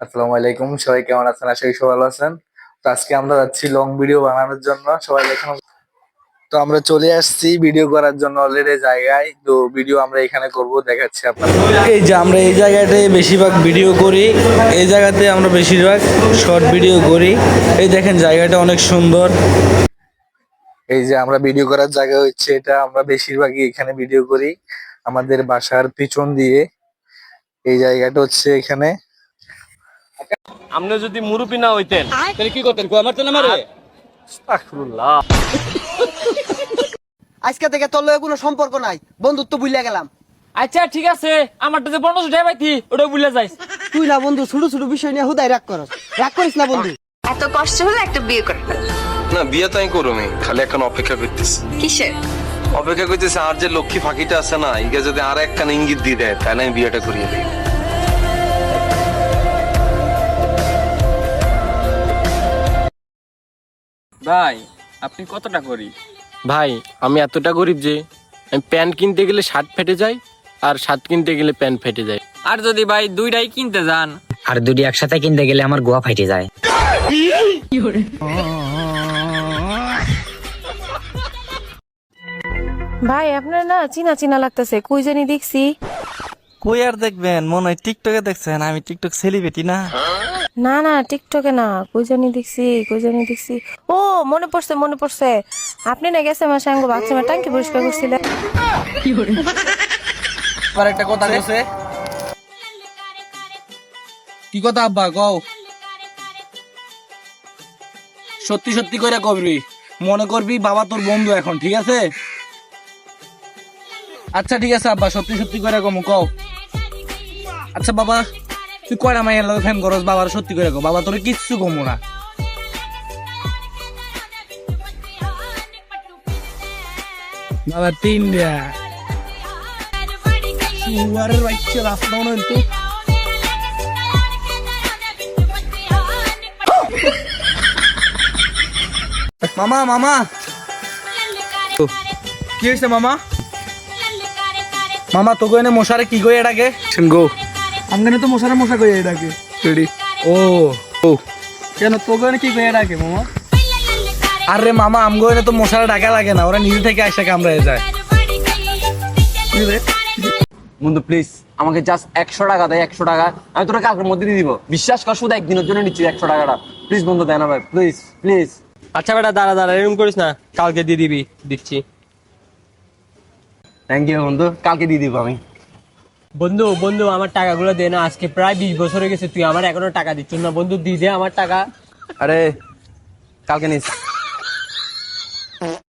আসসালামু আলাইকুম। সবাই কেমন আছেন? আশা করি সবাই আছেন। তো আজকে আমরা যাচ্ছি লং ভিডিও বানানোর জন্য। সবাই দেখুন। তো আমরা চলে আসছি ভিডিও করার জন্য অলরেডি জায়গায়। তো ভিডিও আমরা এখানে করব, দেখাচ্ছি আপনাদের। এই যে আমরা এই জায়গাটায় বেশিরভাগ ভিডিও করি। এই জায়গাতে আমরা বেশিরভাগ শর্ট ভিডিও করি। এই দেখেন, জায়গাটা অনেক সুন্দর। এই যে আমরা ভিডিও করার জায়গা হচ্ছে এটা। আমরা বেশিরভাগই এখানে ভিডিও করি। আমাদের বাসার পিছন দিয়ে। এই জায়গাটা হচ্ছে এখানে। আপনি যদি মুরুবি না হইতেন তাহলে কি করতেন? আমার তো নামারে আস্তাগফিরুল্লাহ। আজকে থেকে তোর লগে কোনো সম্পর্ক নাই। বন্ধুত্ব ভুলিয়া গেলাম। আচ্ছা ঠিক আছে। আমারটা যে পনেরোশো টাকা পাইতি ওটা ভুলে যাইস। তুই না বন্ধু ছোট ছোট বিষয় নিয়ে হুদাই রাগ করস। রাগ করিস না বন্ধু। এত কষ্ট হলে একটা বিয়ে করে না বিয়ে তো আমি করব খালি এখন অপেক্ষা করতেছি। কিসের? অপেক্ষা করতেছি আর যে লক্ষ্মী ফাঁকিটা আছে না ইগে যদি আর একখান ইঙ্গিত দিয়ে দেয় তাহলে আমি বিয়েটা করিয়ে দিই। ভাই আপনি কতটা করি ভাই আমি এতটা গরিব যে আমি প্যান্ট কিনতে গেলে শার্ট ফেটে যায় আর শার্ট কিনতে গেলে প্যান্ট ফেটে যায়। আর যদি ভাই দুইটাই কিনতে যান? আর দুটি একসাথে কিনতে গেলে আমার গোয়া ফেটে যায়। ভাই আপনার না চিনা চিনা লাগতেছে কই জানি দেখছি। কই আর দেখবেন? মনে হয় টিকটকে দেখছেন আমি টিকটক সেলিব্রিটি না। না না টিকটকে না। কই জানি দেখছি, কই জানি দেখছি। ও, মনে পড়ছে মনে পড়ছে। আপনি না গেছে আমার সঙ্গে বাথরুমের টাঙ্কি পরিষ্কার করছিলেন আবার একটা কথা কইছে কি কথা, আব্বা, কও? সত্যি সত্যি কইরা কবি। মনে করবি, বাবা তোর বন্ধু এখন, ঠিক আছে? আচ্ছা ঠিক আছে, আব্বা, সত্যি সত্যি করে কম, কও। আচ্ছা বাবা। তুই কয়টা মাইয়ের লগে ফ্যান করস? বাবার সত্যি করে বাবা তোর কিচ্ছু কমো না। বাবা বাচ্চা রাস্তা মনে হইতো মামা মামা। কি হয়েছে মামা? মামা তোকে এনে মশারে কি কই এটাকে? গো। আমগানে তো মশারে মশা কই ডাকে। রেডি। ও। ও। কেন তোকে এনে কি কই ডাকে মামা? আরে মামা আমগো এনে তো মশারে ডাকা লাগে না ওরা নিজে থেকে আইসা কামড়ায় যায়। বন্ধু প্লিজ আমাকে জাস্ট একশো টাকা দেয় একশো টাকা। আমি তোরা কালকের মধ্যে দিয়ে দিব। বিশ্বাস কর শুধু একদিনের জন্য নিচ্ছি একশো টাকাটা। প্লিজ বন্ধু দেয় না ভাই প্লিজ প্লিজ আচ্ছা বেটা দাঁড়া দাঁড়া এরকম করিস না কালকে দিয়ে দিবি দিচ্ছি। থ্যাংক ইউ বন্ধু কালকে দিয়ে দিব আমি। বন্ধু বন্ধু, আমার টাকাগুলো দে না, আজকে প্রায় বিশ বছর হয়ে গেছে, তুই আমার এখনও টাকা দিচ্ছ না। বন্ধু, দি দে আমার টাকা। আরে, কালকে নিস।